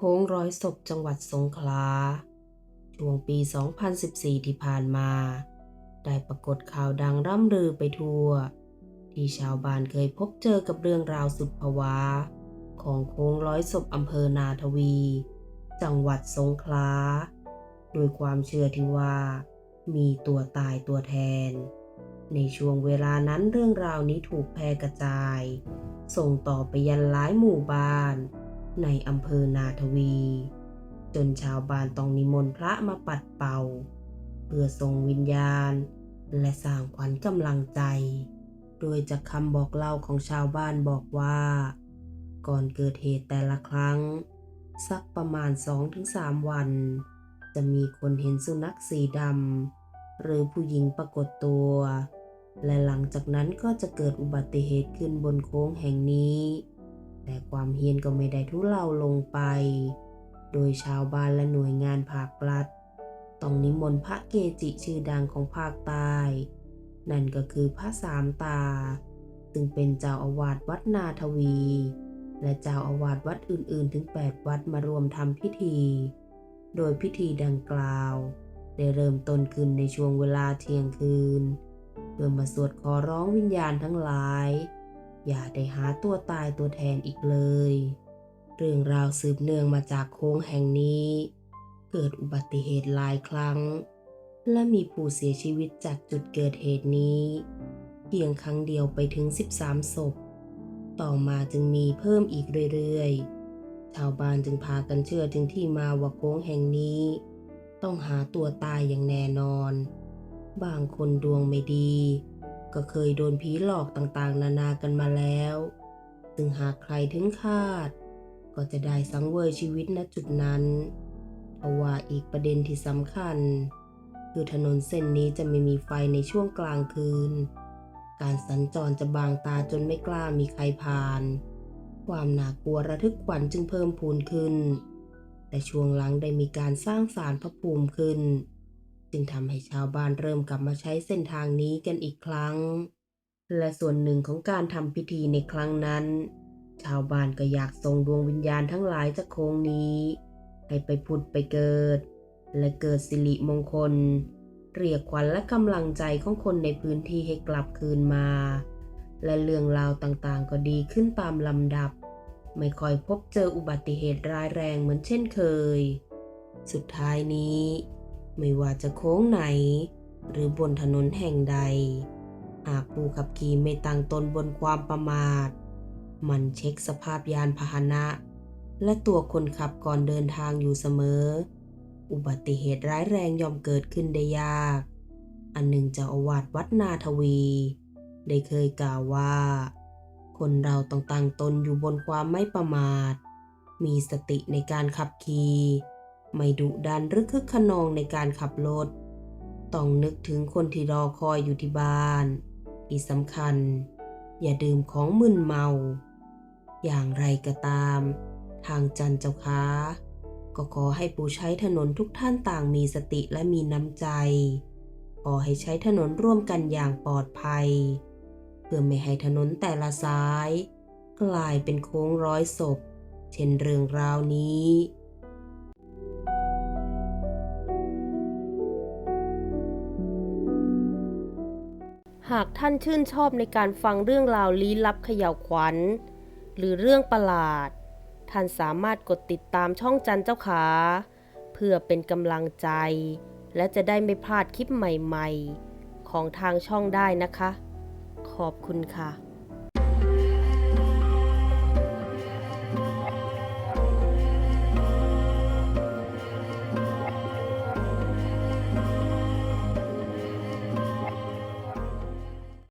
ค้งร้อยศพจังหวัดสงขลา ช่วงปี 2014 ที่ผ่านมา ได้ปรากฏข่าวดังร่ำลือไปทั่ว ที่ชาวบ้านเคยพบเจอกับเรื่องราวสุดภวะของโค้งร้อยศพอำเภอนาทวี จังหวัดสงขลา โดยความเชื่อที่ว่า มีตัวตายตัวแทน ในช่วงเวลานั้นเรื่องราวนี้ถูกแพร่กระจาย ส่งต่อไปยันหลายหมู่บ้าน ในอำเภอนาทวี จนชาวบ้านต้องนิมนต์พระมาปัดเป่า เพื่อส่งวิญญาณ และสร้างขวัญกำลังใจ โดยจากคำบอกเล่าของชาวบ้านบอกว่า ก่อนเกิดเหตุแต่ละครั้ง สักประมาณ 2-3 วัน จะมีคนเห็นสุนัขสีดำหรือผู้หญิงปรากฏตัวและหลังจากนั้นก็จะเกิดอุบัติเหตุขึ้นบนโค้งแห่งนี้ แต่ความเฮียนก็ไม่ได้ทุเลาลงไป โดยชาวบ้านและหน่วยงานภาครัฐต้องนิมนต์พระเกจิชื่อดังของภาคใต้ นั่นก็คือพระสามตา ซึ่งเป็นเจ้าอาวาสวัดนาทวี และเจ้าอาวาสวัดอื่นๆ ถึง 8 วัดมารวมทำพิธี โดยพิธีดังกล่าว ได้เริ่มต้นขึ้นในช่วงเวลาเที่ยงคืน เพื่อมาสวดขอร้องวิญญาณทั้งหลาย อย่าได้หาตัวตายตัวแทนอีกเลย เรื่องราวสืบเนื่องมาจากโค้งแห่งนี้ เกิดอุบัติเหตุหลายครั้ง และมีผู้เสียชีวิตจากจุดเกิดเหตุนี้เพียงครั้งเดียวไปถึง 13 ศพ ต่อมาจึงมีเพิ่มอีกเรื่อยๆ ชาวบ้านจึงพากันเชื่อถึงที่มาว่าโค้งแห่งนี้ ต้องหาตัวตายอย่างแน่นอน บางคนดวงไม่ดี ก็เคยโดนผีหลอกต่างๆ นานากันมาแล้ว ซึ่งหากใครถึงคาด ก็จะได้สังเวยชีวิตณจุดนั้นเพราะว่าอีกประเด็นที่สำคัญ คือถนนเส้นนี้จะไม่มีไฟในช่วงกลางคืน การสัญจรจะบางตาจนไม่กล้ามีใครผ่าน ความน่ากลัวระทึกขวัญจึงเพิ่มพูนขึ้น แต่ช่วงหลังได้มีการสร้างศาลพระภูมิขึ้น จึงทำให้ชาวบ้านเริ่มกลับมาใช้เส้นทางนี้กันอีกครั้ง และส่วนหนึ่งของการทำพิธีในครั้งนั้น ชาวบ้านก็อยากส่งดวงวิญญาณทั้งหลายจากโค้งนี้ ให้ไปผุดไปเกิด และเกิดสิริมงคล เรียกขวัญและกำลังใจของคนในพื้นที่ให้กลับคืนมา และเรื่องราวต่างๆ ก็ดีขึ้นตามลำดับ ไม่ค่อยพบเจออุบัติเหตุร้ายแรงเหมือนเช่นเคย สุดท้ายนี้ ไม่ว่าจะโค้งไหน หรือบนถนนแห่งใด หากผู้ขับขี่ไม่ตั้งตนบนความประมาท มันเช็คสภาพยานพาหนะ และตัวคนขับก่อนเดินทางอยู่เสมอ อุบัติเหตุร้ายแรงย่อมเกิดขึ้นได้ยาก อันหนึ่งเจ้าอาวาสวัดนาทวี ได้เคยกล่าวว่า คนเราต้องตั้งตนอยู่บนความไม่ประมาท มีสติในการขับขี่ ไม่ดุดันหรือคึกขนองในการขับรถ ต้องนึกถึงคนที่รอคอยอยู่ที่บ้าน ที่สำคัญ อย่าดื่มของมึนเมา อย่างไรก็ตาม ทางจันเจ้าค้า ก็ขอให้ผู้ใช้ถนนทุกท่านต่างมีสติและมีน้ำใจ ขอให้ใช้ถนนร่วมกันอย่างปลอดภัย เพื่อไม่ให้ถนนแต่ละสาย กลายเป็นโค้งร้อยศพ เช่นเรื่องราวนี้ หากท่านชื่นชอบในการฟังเรื่องราวลี้ลับเขย่าวขวัญ หรือเรื่องประหลาด ท่านสามารถกดติดตามช่องจันเจ้าขา เพื่อเป็นกำลังใจ และจะได้ไม่พลาดคลิปใหม่ๆ ของทางช่องได้นะคะ ขอบคุณค่ะ